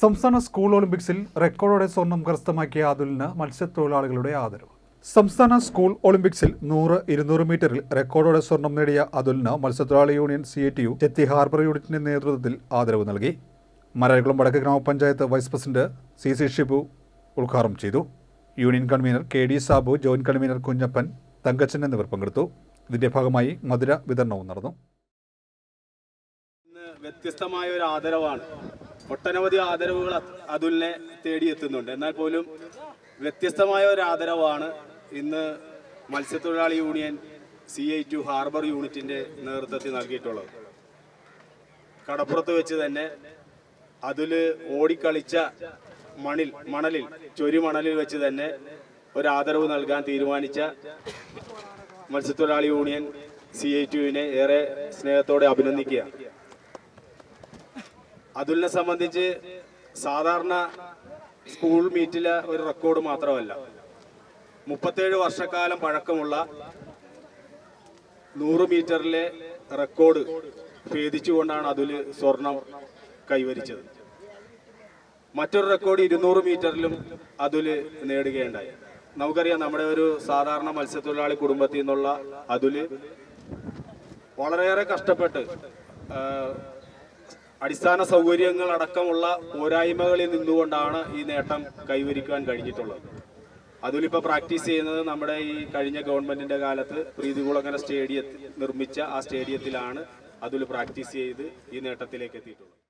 സംസ്ഥാന സ്കൂൾ ഒളിമ്പിക്സിൽ റെക്കോർഡോടെ സ്വർണം കരസ്ഥമാക്കിയ അതുലിന് മത്സ്യത്തൊഴിലാളികളുടെ ആദരവ്. സംസ്ഥാന സ്കൂൾ ഒളിമ്പിക്സിൽ നൂറ് ഇരുന്നൂറ് മീറ്ററിൽ റെക്കോർഡോടെ സ്വർണം നേടിയ അതുലിന് മത്സ്യത്തൊഴിലാളി union C A T U Chethi harbour യൂണിറ്റിന്റെ നേതൃത്വത്തിൽ ആദരവ് നൽകി. മരകുളം വടക്ക് ഗ്രാമപഞ്ചായത്ത് vice president C C Shibu ഉദ്ഘാടനം ചെയ്തു. Union convener K D Sabu joint convener Kunjappan Thankachan എന്നിവർ പങ്കെടുത്തു. ഇതിന്റെ ഭാഗമായി മധുര വിതരണവും നടന്നു. വ്യത്യസ്തമായ ഒരു ആദരവാണ്. ഒട്ടനവധി ആദരവുകൾ അത് അതുലിനെ തേടിയെത്തുന്നുണ്ട്. എന്നാൽ പോലും വ്യത്യസ്തമായ ഒരു ആദരവാണ് ഇന്ന് മത്സ്യത്തൊഴിലാളി union C I TU harbour യൂണിറ്റിന്റെ നേതൃത്വത്തിൽ നൽകിയിട്ടുള്ളത്. കടപ്പുറത്ത് വെച്ച് തന്നെ അതിൽ ഓടിക്കളിച്ച മണിൽ മണലിൽ ചൊരി മണലിൽ വെച്ച് തന്നെ ഒരു ആദരവ് നൽകാൻ തീരുമാനിച്ച മത്സ്യത്തൊഴിലാളി യൂണിയൻ സി ഐ ടുവിനെ ഏറെ സ്നേഹത്തോടെ അഭിനന്ദിക്കുക. അതുലിനെ സംബന്ധിച്ച് സാധാരണ സ്കൂൾ മീറ്റിലെ ഒരു റെക്കോർഡ് മാത്രമല്ല. മുപ്പത്തേഴ് വർഷക്കാലം പഴക്കമുള്ള നൂറ് മീറ്ററിലെ റെക്കോർഡ് ഭേദിച്ചുകൊണ്ടാണ് അതുൽ സ്വർണം കൈവരിച്ചത്. മറ്റൊരു റെക്കോർഡ് ഇരുന്നൂറ് മീറ്ററിലും അതുൽ നേടുകയുണ്ടായി. നമുക്കറിയാം നമ്മുടെ ഒരു സാധാരണ മത്സ്യത്തൊഴിലാളി കുടുംബത്തിൽ നിന്നുള്ള അതുൽ വളരെയേറെ കഷ്ടപ്പെട്ട് അടിസ്ഥാന സൗകര്യങ്ങൾ അടക്കമുള്ള പോരായ്മകളിൽ നിന്നുകൊണ്ടാണ് ഈ നേട്ടം കൈവരിക്കാൻ കഴിഞ്ഞിട്ടുള്ളത്. അതിലിപ്പോൾ പ്രാക്ടീസ് ചെയ്യുന്നത് നമ്മുടെ ഈ കഴിഞ്ഞ ഗവൺമെന്റിന്റെ കാലത്ത് പ്രീതികുളങ്ങര സ്റ്റേഡിയത്തിൽ നിർമ്മിച്ച ആ സ്റ്റേഡിയത്തിലാണ് അതിൽ പ്രാക്ടീസ് ചെയ്ത് ഈ നേട്ടത്തിലേക്ക് എത്തിയിട്ടുള്ളത്.